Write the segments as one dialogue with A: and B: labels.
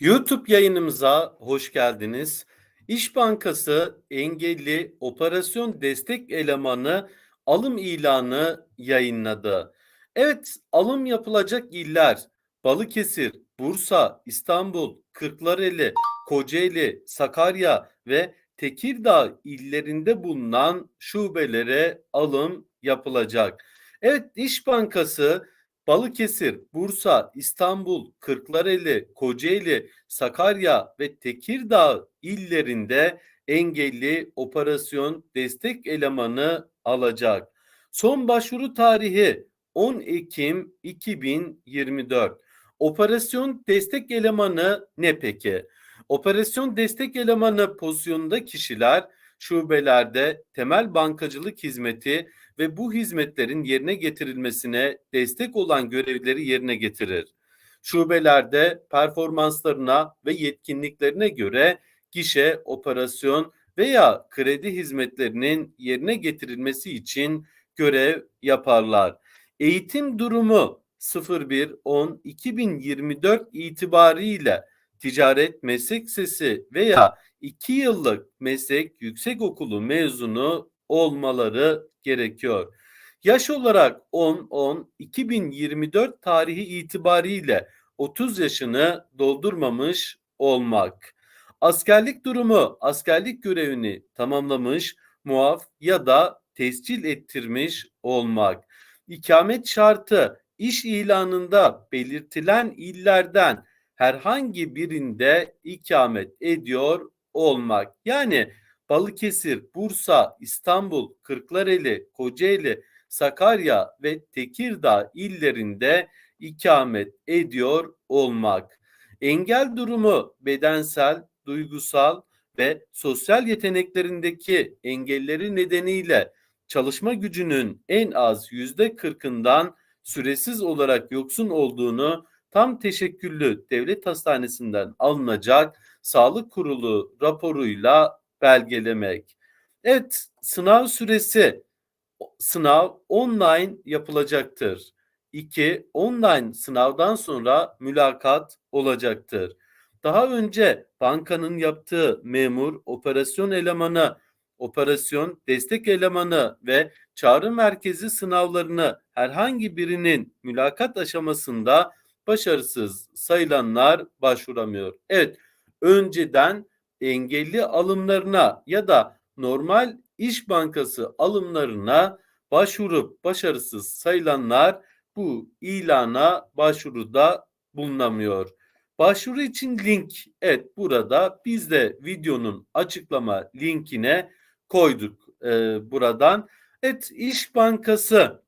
A: YouTube yayınımıza hoş geldiniz. İş Bankası engelli operasyon destek elemanı alım ilanı yayınladı. Evet, alım yapılacak iller Balıkesir, Bursa, İstanbul, Kırklareli, Kocaeli, Sakarya ve Tekirdağ illerinde bulunan şubelere alım yapılacak. Evet, İş Bankası Balıkesir, Bursa, İstanbul, Kırklareli, Kocaeli, Sakarya ve Tekirdağ illerinde engelli operasyon destek elemanı alacak. Son başvuru tarihi 10 Ekim 2024. Operasyon destek elemanı ne peki? Operasyon destek elemanı pozisyonunda kişiler şubelerde temel bankacılık hizmeti ve bu hizmetlerin yerine getirilmesine destek olan görevleri yerine getirir. Şubelerde performanslarına ve yetkinliklerine göre gişe, operasyon veya kredi hizmetlerinin yerine getirilmesi için görev yaparlar. Eğitim durumu 01-10-2024 itibariyle ticaret meslek sesi veya 2 yıllık meslek yüksekokulu mezunu olmaları gerekiyor. Yaş olarak 10-10-2024 tarihi itibariyle 30 yaşını doldurmamış olmak. Askerlik durumu askerlik görevini tamamlamış, muaf ya da tescil ettirmiş olmak. İkamet şartı iş ilanında belirtilen illerden herhangi birinde ikamet ediyor olmak. Yani Balıkesir, Bursa, İstanbul, Kırklareli, Kocaeli, Sakarya ve Tekirdağ illerinde ikamet ediyor olmak. Engel durumu bedensel, duygusal ve sosyal yeteneklerindeki engelleri nedeniyle çalışma gücünün en az yüzde kırkından süresiz olarak yoksun olduğunu tam teşekküllü devlet hastanesinden alınacak sağlık kurulu raporuyla belgelemek. Evet sınav süresi sınav online yapılacaktır. 2. Online sınavdan sonra mülakat olacaktır. Daha önce bankanın yaptığı memur, operasyon elemanı, operasyon destek elemanı ve çağrı merkezi sınavlarını herhangi birinin mülakat aşamasında başarısız sayılanlar başvuramıyor. Evet, önceden engelli alımlarına ya da normal iş bankası alımlarına başvurup başarısız sayılanlar bu ilana başvuruda bulunamıyor. Başvuru için link evet burada biz de videonun açıklama linkine koyduk e, buradan. Evet İş Bankası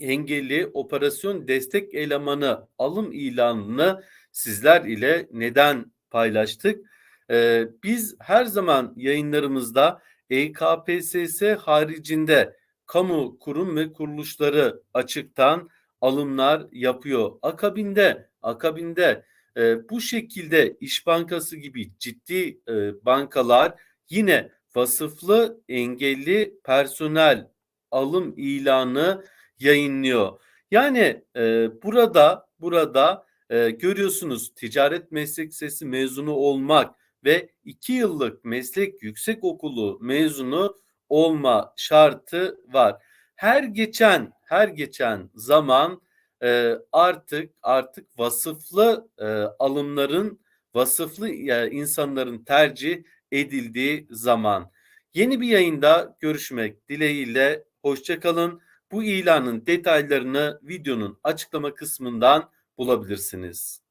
A: engelli operasyon destek elemanı alım ilanını sizler ile neden paylaştık? Ee, biz her zaman yayınlarımızda EKPSS haricinde kamu kurum ve kuruluşları açıktan alımlar yapıyor. Akabinde akabinde e, bu şekilde İş Bankası gibi ciddi e, bankalar yine vasıflı engelli personel alım ilanı yayınlıyor. Yani e, burada burada e, görüyorsunuz ticaret meslek sesi mezunu olmak ve iki yıllık meslek yüksek okulu mezunu olma şartı var. Her geçen her geçen zaman e, artık artık vasıflı e, alımların vasıflı e, insanların tercih edildiği zaman. Yeni bir yayında görüşmek dileğiyle hoşçakalın. Bu ilanın detaylarını videonun açıklama kısmından bulabilirsiniz.